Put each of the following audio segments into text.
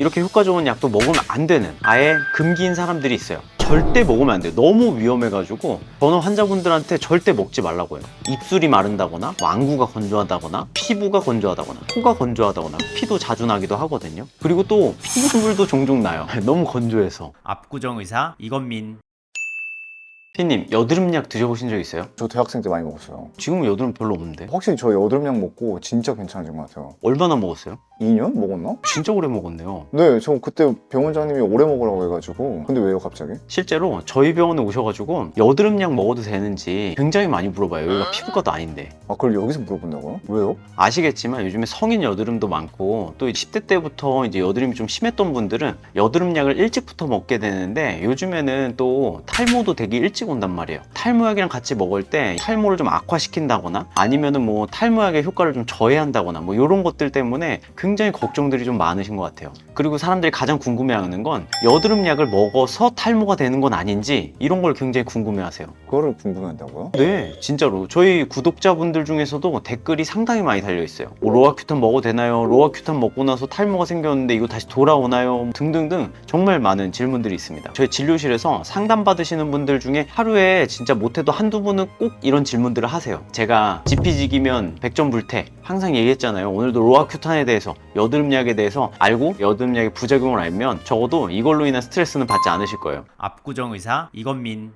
이렇게 효과 좋은 약도 먹으면 안 되는 아예 금기인 사람들이 있어요. 절대 먹으면 안 돼요. 너무 위험해가지고 저는 환자분들한테 절대 먹지 말라고 해요. 입술이 마른다거나 왕구가 건조하다거나 피부가 건조하다거나 코가 건조하다거나 피도 자주 나기도 하거든요. 그리고 또 피부물도 종종 나요. 너무 건조해서. 압구정 의사 이건민 피님 여드름약 드셔보신 적 있어요? 저 대학생 때 많이 먹었어요. 지금은 여드름 별로 없는데 확실히 저 여드름약 먹고 진짜 괜찮아진 것 같아요. 얼마나 먹었어요? 2년 먹었나? 진짜 오래 먹었네요. 네, 저 그때 병원장님이 오래 먹으라고 해가지고. 근데 왜요, 갑자기? 실제로 저희 병원에 오셔가지고 여드름약 먹어도 되는지 굉장히 많이 물어봐요. 여기가 피부과도 아닌데. 아, 그걸 여기서 물어본다고요? 왜요? 아시겠지만 요즘에 성인 여드름도 많고 또 10대 때부터 이제 여드름이 좀 심했던 분들은 여드름약을 일찍부터 먹게 되는데 요즘에는 또 탈모도 되게 일찍 온단 말이에요. 탈모약이랑 같이 먹을 때 탈모를 좀 악화시킨다거나 아니면은 뭐 탈모약의 효과를 좀 저해한다거나 뭐 이런 것들 때문에 굉장히 걱정들이 좀 많으신 것 같아요. 그리고 사람들이 가장 궁금해하는 건 여드름 약을 먹어서 탈모가 되는 건 아닌지 이런 걸 굉장히 궁금해하세요. 그거를 궁금해한다고요? 네, 진짜로 저희 구독자분들 중에서도 댓글이 상당히 많이 달려 있어요. 뭐 로아큐탄 먹어도 되나요? 로아큐탄 먹고 나서 탈모가 생겼는데 이거 다시 돌아오나요? 등등등 정말 많은 질문들이 있습니다. 저희 진료실에서 상담 받으시는 분들 중에 하루에 진짜 못해도 한두 분은 꼭 이런 질문들을 하세요. 제가 지피지기면 100점 불태 항상 얘기했잖아요. 오늘도 로아큐탄에 대해서 여드름 약에 대해서 알고 여드름 약의 부작용을 알면 적어도 이걸로 인한 스트레스는 받지 않으실 거예요. 압구정 의사 이건민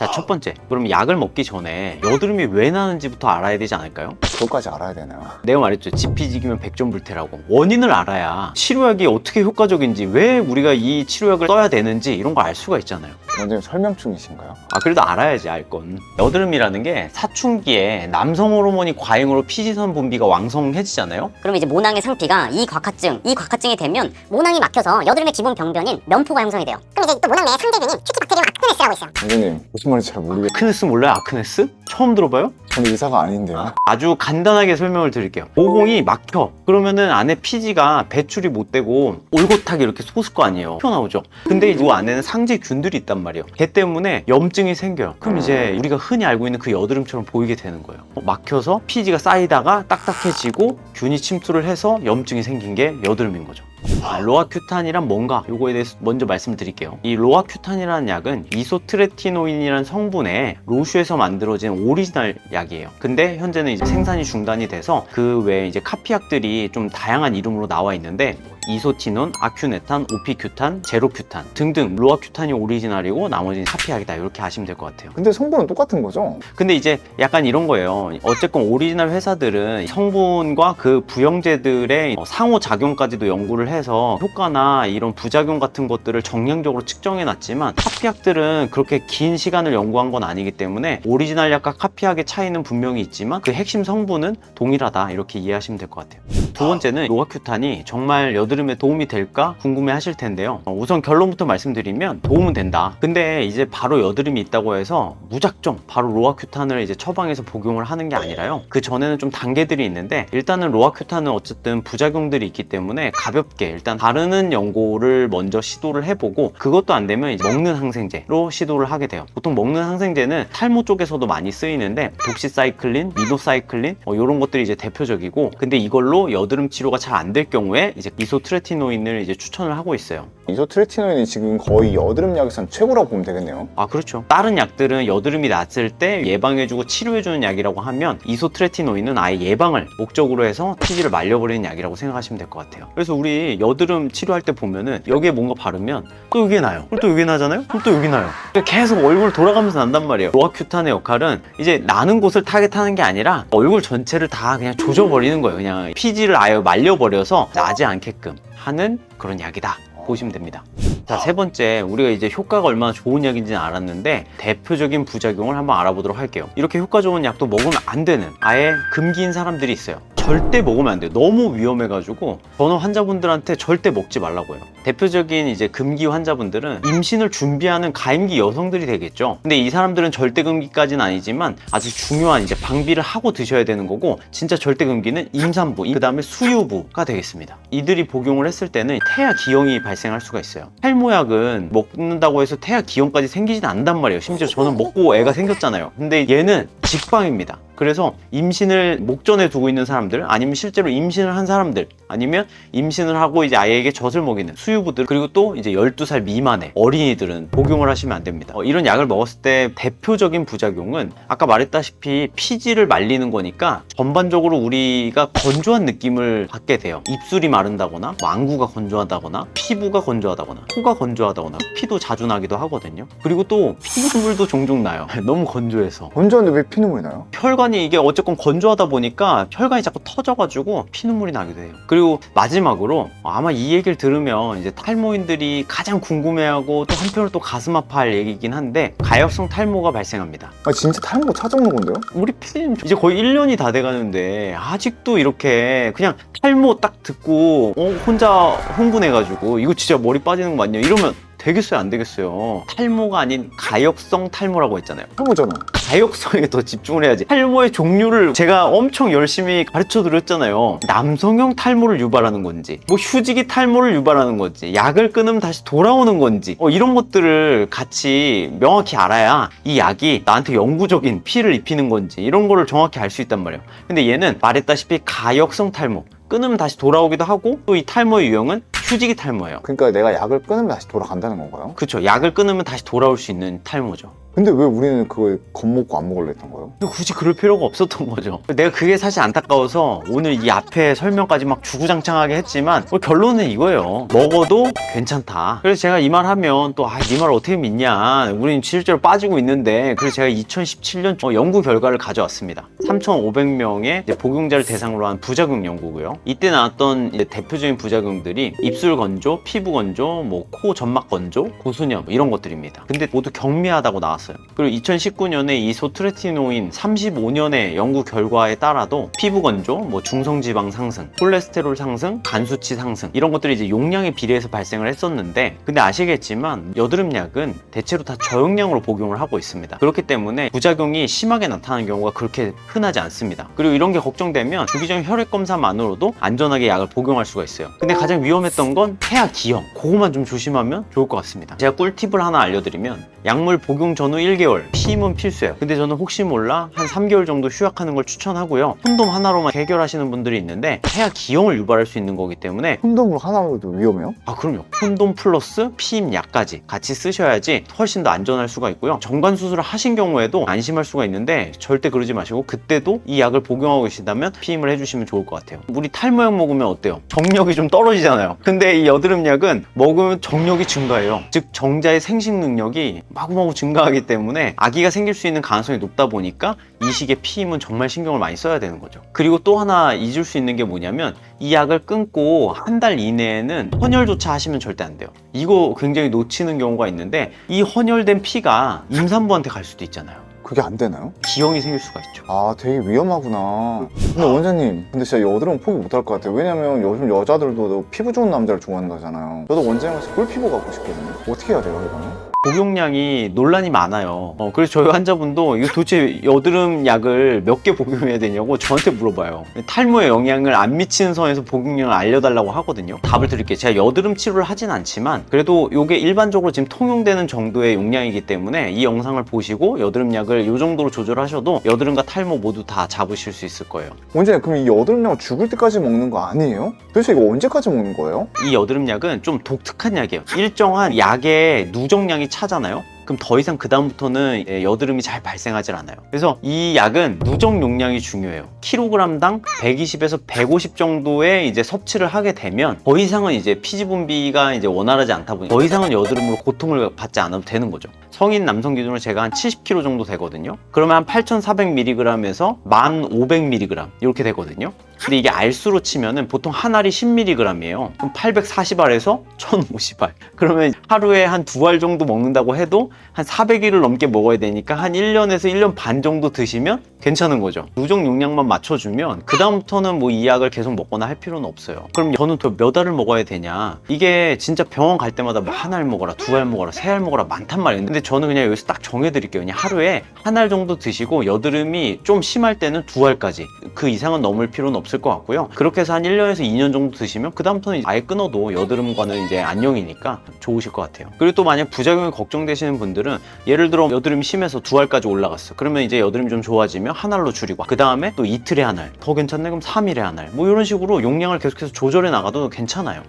자, 첫 번째. 그럼 약을 먹기 전에 여드름이 왜 나는지부터 알아야 되지 않을까요? 그것까지 알아야 되나요? 내가 말했죠. 지피지기면 백전불태라고. 원인을 알아야 치료약이 어떻게 효과적인지, 왜 우리가 이 치료약을 써야 되는지 이런 걸알 수가 있잖아요. 원장님 설명 중이신가요? 아, 그래도 알아야지, 알 건. 여드름이라는 게 사춘기에 남성 호르몬이 과잉으로 피지선 분비가 왕성해지잖아요? 그럼 이제 모낭의 상피가 이 곽화증, 이 곽화증이 되면 모낭이 막혀서 여드름의 기본 병변인 면포가 형성이 돼요. 그럼 이제 또 모낭 내 상대균인 큐티박테리움 아크네스라고 있어요. 원장님, 무슨 말인지 잘 모르겠... 아크네스 몰라요? 아크네스? 처음 들어봐요? 저는 의사가 아닌데요. 아주 간단하게 설명을 드릴게요. 모공이 막혀. 그러면은 안에 피지가 배출이 못 되고 올곧하게 이렇게 솟을 거 아니에요. 튀어나오죠. 근데 이 안에는 상지균들이 있단 말이에요. 걔 때문에 염증이 생겨요. 그럼 이제 우리가 흔히 알고 있는 그 여드름처럼 보이게 되는 거예요. 어, 막혀서 피지가 쌓이다가 딱딱해지고 균이 침투를 해서 염증이 생긴 게 여드름인 거죠. 아, 로아큐탄이란 뭔가 요거에 대해서 먼저 말씀드릴게요. 이 로아큐탄이라는 약은 이소트레티노인이라는 성분의 로슈에서 만들어진 오리지널 약이에요. 근데 현재는 이제 생산이 중단이 돼서 그 외에 이제 카피약들이 좀 다양한 이름으로 나와 있는데 이소티논, 아큐네탄, 오피큐탄, 제로큐탄 등등 로아큐탄이 오리지널이고 나머지는 카피약이다 이렇게 아시면 될 것 같아요. 근데 성분은 똑같은 거죠? 근데 이제 약간 이런 거예요. 어쨌건 오리지널 회사들은 성분과 그 부영제들의 상호 작용까지도 연구를 해서 효과나 이런 부작용 같은 것들을 정량적으로 측정해 놨지만 카피약들은 그렇게 긴 시간을 연구한 건 아니기 때문에 오리지널 약과 카피약의 차이는 분명히 있지만 그 핵심 성분은 동일하다 이렇게 이해하시면 될 것 같아요. 두 번째는 로아큐탄이 정말 여드름에 도움이 될까 궁금해 하실 텐데요. 어, 우선 결론부터 말씀드리면 도움은 된다. 근데 이제 바로 여드름이 있다고 해서 무작정 바로 로아큐탄을 이제 처방해서 복용을 하는 게 아니라요. 그 전에는 좀 단계들이 있는데 일단은 로아큐탄은 어쨌든 부작용들이 있기 때문에 가볍게 일단 다루는 연고를 먼저 시도를 해보고 그것도 안 되면 이제 먹는 항생제로 시도를 하게 돼요. 보통 먹는 항생제는 탈모 쪽에서도 많이 쓰이는데 독시사이클린, 미노사이클린 뭐 이런 것들이 이제 대표적이고 근데 이걸로 여드름 치료가 잘 안 될 경우에 이제 이소트레티노인을 이제 추천을 하고 있어요. 이소트레티노인이 지금 거의 여드름 약에선 최고라고 보면 되겠네요. 아 그렇죠. 다른 약들은 여드름이 났을 때 예방해주고 치료해주는 약이라고 하면 이소트레티노인은 아예 예방을 목적으로 해서 피지를 말려버리는 약이라고 생각하시면 될 것 같아요. 그래서 우리 여드름 치료할 때 보면은 여기에 뭔가 바르면 또 여기에 나요. 그리고 또 여기 나잖아요. 그리고 또 여기 나요. 그러니까 계속 얼굴 돌아가면서 난단 말이에요. 로아큐탄의 역할은 이제 나는 곳을 타겟하는 게 아니라 얼굴 전체를 다 그냥 조져버리는 거예요. 그냥 피지 를 아예 말려버려서 나지 않게끔 하는 그런 약이다. 보시면 됩니다. 자, 세 번째, 우리가 이제 효과가 얼마나 좋은 약인지는 알았는데, 대표적인 부작용을 한번 알아보도록 할게요. 이렇게 효과 좋은 약도 먹으면 안 되는, 아예 금기인 사람들이 있어요. 절대 먹으면 안 돼요. 너무 위험해가지고, 저는 환자분들한테 절대 먹지 말라고 해요. 대표적인 이제 금기 환자분들은 임신을 준비하는 가임기 여성들이 되겠죠. 근데 이 사람들은 절대 금기까지는 아니지만, 아주 중요한 이제 방비를 하고 드셔야 되는 거고, 진짜 절대 금기는 임산부, 그 다음에 수유부가 되겠습니다. 이들이 복용을 했을 때는 태아 기형이 발생할 수가 있어요. 탈모약은 먹는다고 해서 태아 기형까지 생기진 않단 말이에요. 심지어 저는 먹고 애가 생겼잖아요. 근데 얘는 직방입니다. 그래서 임신을 목전에 두고 있는 사람들 아니면 실제로 임신을 한 사람들 아니면 임신을 하고 이제 아이에게 젖을 먹이는 수유부들 그리고 또 이제 12살 미만의 어린이들은 복용을 하시면 안 됩니다. 어, 이런 약을 먹었을 때 대표적인 부작용은 아까 말했다시피 피지를 말리는 거니까 전반적으로 우리가 건조한 느낌을 받게 돼요. 입술이 마른다거나 뭐 안구가 건조하다거나 피부가 건조하다거나 코가 건조하다거나 피도 자주 나기도 하거든요. 그리고 또 피눈물도 종종 나요. 너무 건조해서. 건조한데 왜 피눈물이 나요? 혈관이 이게 어쨌건 건조하다 보니까 혈관이 자꾸 터져가지고 피눈물이 나기도 해요. 그리고 마지막으로 아마 이 얘기를 들으면 이제 탈모인들이 가장 궁금해하고 또 한편으로 또 가슴 아파할 얘기긴 한데 가역성 탈모가 발생합니다. 아 진짜 탈모 찾아오는 건데요? 우리 피디님 이제 거의 1년이 다 돼가는데 아직도 이렇게 그냥 탈모 딱 듣고 어, 혼자 흥분해가지고 이거 진짜 머리 빠지는 거 맞냐? 이러면 되겠어요? 안 되겠어요? 탈모가 아닌 가역성 탈모라고 했잖아요. 탈모잖아 가역성에 더 집중을 해야지. 탈모의 종류를 제가 엄청 열심히 가르쳐 드렸잖아요. 남성형 탈모를 유발하는 건지, 뭐 휴지기 탈모를 유발하는 건지, 약을 끊으면 다시 돌아오는 건지, 어, 이런 것들을 같이 명확히 알아야 이 약이 나한테 영구적인 피해를 입히는 건지, 이런 거를 정확히 알 수 있단 말이에요. 근데 얘는 말했다시피 가역성 탈모. 끊으면 다시 돌아오기도 하고 또 이 탈모의 유형은 휴지기 탈모예요. 그러니까 내가 약을 끊으면 다시 돌아간다는 건가요? 그렇죠. 약을 끊으면 다시 돌아올 수 있는 탈모죠. 근데 왜 우리는 그걸 겁먹고 안 먹으려 했던 거예요? 근데 굳이 그럴 필요가 없었던 거죠. 내가 그게 사실 안타까워서 오늘 이 앞에 설명까지 막 주구장창하게 했지만 뭐 결론은 이거예요. 먹어도 괜찮다. 그래서 제가 이 말 하면 또 아, 이 말 어떻게 믿냐. 우린 실제로 빠지고 있는데 그래서 제가 2017년 어, 연구 결과를 가져왔습니다. 3,500명의 복용자를 대상으로 한 부작용 연구고요. 이때 나왔던 대표적인 부작용들이 입술 건조, 피부 건조, 뭐 코 점막 건조, 고수염 이런 것들입니다. 근데 모두 경미하다고 나왔어요. 그리고 2019년에 이 소트레티노인 35년의 연구 결과에 따라도 피부 건조, 뭐 중성 지방 상승, 콜레스테롤 상승, 간 수치 상승 이런 것들이 이제 용량에 비례해서 발생을 했었는데 근데 아시겠지만 여드름 약은 대체로 다 저용량으로 복용을 하고 있습니다. 그렇기 때문에 부작용이 심하게 나타나는 경우가 그렇게 흔 하지 않습니다. 그리고 이런 게 걱정되면 주기적인 혈액 검사만으로도 안전하게 약을 복용할 수가 있어요. 근데 가장 위험했던 건 폐하 기형. 그거만 좀 조심하면 좋을 것 같습니다. 제가 꿀팁을 하나 알려드리면 약물 복용 전후 1개월 피임은 필수예요. 근데 저는 혹시 몰라 한 3개월 정도 휴약하는 걸 추천하고요. 콘돔 하나로만 해결하시는 분들이 있는데 폐하 기형을 유발할 수 있는 거기 때문에 콘돔으로 하나로도 위험해요? 아 그럼요 콘돔 플러스 피임 약까지 같이 쓰셔야지 훨씬 더 안전할 수가 있고요 정관 수술을 하신 경우에도 안심할 수가 있는데 절대 그러지 마시고 그때 도 이 약을 복용하고 계신다면 피임을 해주시면 좋을 것 같아요. 우리 탈모약 먹으면 어때요? 정력이 좀 떨어지잖아요. 근데 이 여드름 약은 먹으면 정력이 증가해요. 즉 정자의 생식 능력이 마구마구 증가하기 때문에 아기가 생길 수 있는 가능성이 높다 보니까 이 시기에 피임은 정말 신경을 많이 써야 되는 거죠. 그리고 또 하나 잊을 수 있는 게 뭐냐면 이 약을 끊고 한 달 이내에는 헌혈조차 하시면 절대 안 돼요. 이거 굉장히 놓치는 경우가 있는데 이 헌혈된 피가 임산부한테 갈 수도 있잖아요. 그게 안 되나요? 기형이 생길 수가 있죠. 아 되게 위험하구나 근데 원장님 근데 진짜 여드름 포기 못할 것 같아요 왜냐면 요즘 여자들도 피부 좋은 남자를 좋아한다잖아요 저도 원장님한테 꿀피부 갖고 싶거든요 어떻게 해야 돼요 이거는? 복용량이 논란이 많아요. 어, 그래서 저희 환자분도 이거 도대체 여드름 약을 몇 개 복용해야 되냐고 저한테 물어봐요. 탈모에 영향을 안 미치는 선에서 복용량을 알려달라고 하거든요. 답을 드릴게요. 제가 여드름 치료를 하진 않지만 그래도 이게 일반적으로 지금 통용되는 정도의 용량이기 때문에 이 영상을 보시고 여드름 약을 이 정도로 조절하셔도 여드름과 탈모 모두 다 잡으실 수 있을 거예요. 원장님 그럼 이 여드름 약 죽을 때까지 먹는 거 아니에요? 도대체 이거 언제까지 먹는 거예요? 이 여드름 약은 좀 독특한 약이에요. 일정한 약의 누적량이 차잖아요. 그럼 더 이상 그다음부터는 예, 여드름이 잘 발생하질 않아요. 그래서 이 약은 누적 용량이 중요해요. 킬로그램당 120에서 150 정도의 이제 섭취를 하게 되면 더 이상은 이제 피지 분비가 이제 원활하지 않다 보니 더 이상은 여드름으로 고통을 받지 않아도 되는 거죠. 성인 남성 기준으로 제가 한 70kg 정도 되거든요. 그러면 한 8,400mg에서 1,500mg 이렇게 되거든요. 근데 이게 알수로 치면은 보통 한 알이 10mg이에요. 그럼 840알에서 1050알. 그러면 하루에 한 두 알 정도 먹는다고 해도 한 400일을 넘게 먹어야 되니까 한 1년에서 1년 반 정도 드시면 괜찮은 거죠. 누적 용량만 맞춰주면 그다음부터는 뭐 이 약을 계속 먹거나 할 필요는 없어요. 그럼 저는 또 몇 알을 먹어야 되냐? 이게 진짜 병원 갈 때마다 뭐 한 알 먹어라, 두 알 먹어라, 세 알 먹어라 많단 말이에요. 근데 저는 그냥 여기서 딱 정해드릴게요. 그냥 하루에 한 알 정도 드시고 여드름이 좀 심할 때는 두 알까지 그 이상은 넘을 필요는 없어요. 없을 것 같고요. 그렇게 해서 한 1년에서 2년 정도 드시면 그다음부터는 아예 끊어도 여드름과는 이제 안녕이니까 좋으실 것 같아요. 그리고 또 만약 부작용이 걱정되시는 분들은 예를 들어 여드름이 심해서 두 알까지 올라갔어. 그러면 이제 여드름이 좀 좋아지면 한 알로 줄이고 그 다음에 또 이틀에 한 알, 더 괜찮네 그럼 3일에 한 알. 뭐 이런 식으로 용량을 계속해서 조절해 나가도 괜찮아요.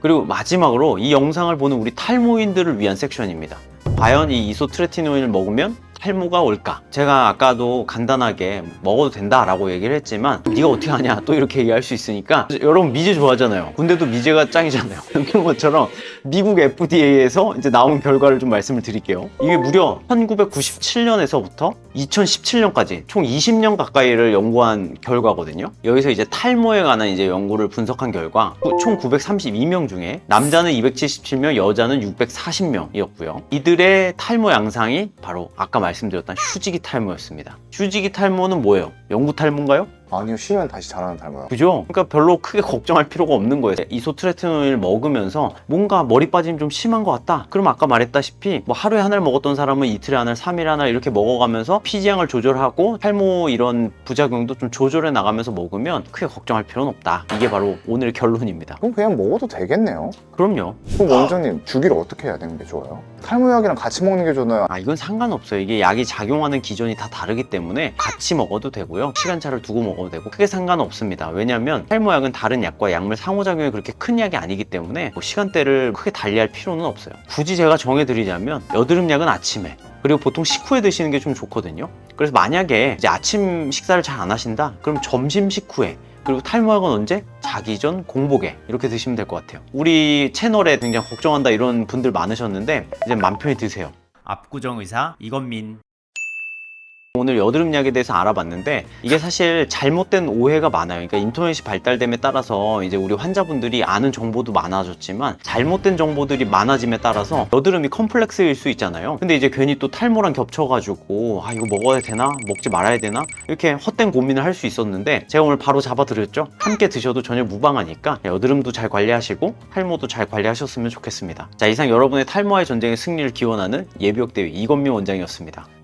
그리고 마지막으로 이 영상을 보는 우리 탈모인들을 위한 섹션입니다. 과연 이 이소트레티노인을 먹으면 탈모가 올까? 제가 아까도 간단하게 먹어도 된다라고 얘기를 했지만 네가 어떻게 하냐 또 이렇게 얘기할 수 있으니까 여러분 미제 좋아하잖아요. 근데도 미제가 짱이잖아요. 그런 것처럼 미국 FDA에서 이제 나온 결과를 좀 말씀을 드릴게요. 이게 무려 1997년에서부터 2017년까지 총 20년 가까이를 연구한 결과거든요. 여기서 이제 탈모에 관한 이제 연구를 분석한 결과 총 932명 중에 남자는 277명, 여자는 640명이었고요. 이들의 탈모 양상이 바로 아까 말씀 드렸던 휴지기 탈모였습니다. 휴지기 탈모는 뭐예요? 영구 탈모인가요? 아니요 쉬면 다시 자라는 닮아요 그죠? 그러니까 별로 크게 걱정할 필요가 없는 거예요. 이소트레티노일 먹으면서 뭔가 머리 빠짐이 좀 심한 것 같다. 그럼 아까 말했다시피 뭐 하루에 하나를 먹었던 사람은 이틀에 하나, 삼일에 하나 이렇게 먹어가면서 피지량을 조절하고 탈모 이런 부작용도 좀 조절해 나가면서 먹으면 크게 걱정할 필요는 없다. 이게 바로 오늘의 결론입니다. 그럼 그냥 먹어도 되겠네요 그럼요. 그럼 원장님 주기를 어떻게 해야 되는 게 좋아요? 탈모약이랑 같이 먹는 게 좋나요? 아 이건 상관없어요. 이게 약이 작용하는 기전이 다 다르기 때문에 같이 먹어도 되고요. 시간차를 두고 먹 어도 되고 크게 상관없습니다. 왜냐하면 탈모약은 다른 약과 약물 상호작용이 그렇게 큰 약이 아니기 때문에 뭐 시간대를 크게 달리할 필요는 없어요. 굳이 제가 정해드리자면 여드름 약은 아침에 그리고 보통 식후에 드시는 게 좀 좋거든요. 그래서 만약에 이제 아침 식사를 잘 안 하신다, 그럼 점심 식후에 그리고 탈모약은 언제? 자기 전 공복에 이렇게 드시면 될 것 같아요. 우리 채널에 굉장히 걱정한다 이런 분들 많으셨는데 이제 맘 편히 드세요. 압구정 의사 이건민 오늘 여드름 약에 대해서 알아봤는데 이게 사실 잘못된 오해가 많아요. 그러니까 인터넷이 발달됨에 따라서 이제 우리 환자분들이 아는 정보도 많아졌지만 잘못된 정보들이 많아짐에 따라서 여드름이 컴플렉스일 수 있잖아요. 근데 이제 괜히 또 탈모랑 겹쳐가지고 아 이거 먹어야 되나 먹지 말아야 되나 이렇게 헛된 고민을 할 수 있었는데 제가 오늘 바로 잡아드렸죠. 함께 드셔도 전혀 무방하니까 여드름도 잘 관리하시고 탈모도 잘 관리하셨으면 좋겠습니다. 자 이상 여러분의 탈모의 전쟁의 승리를 기원하는 예비역 대회 이건민 원장이었습니다.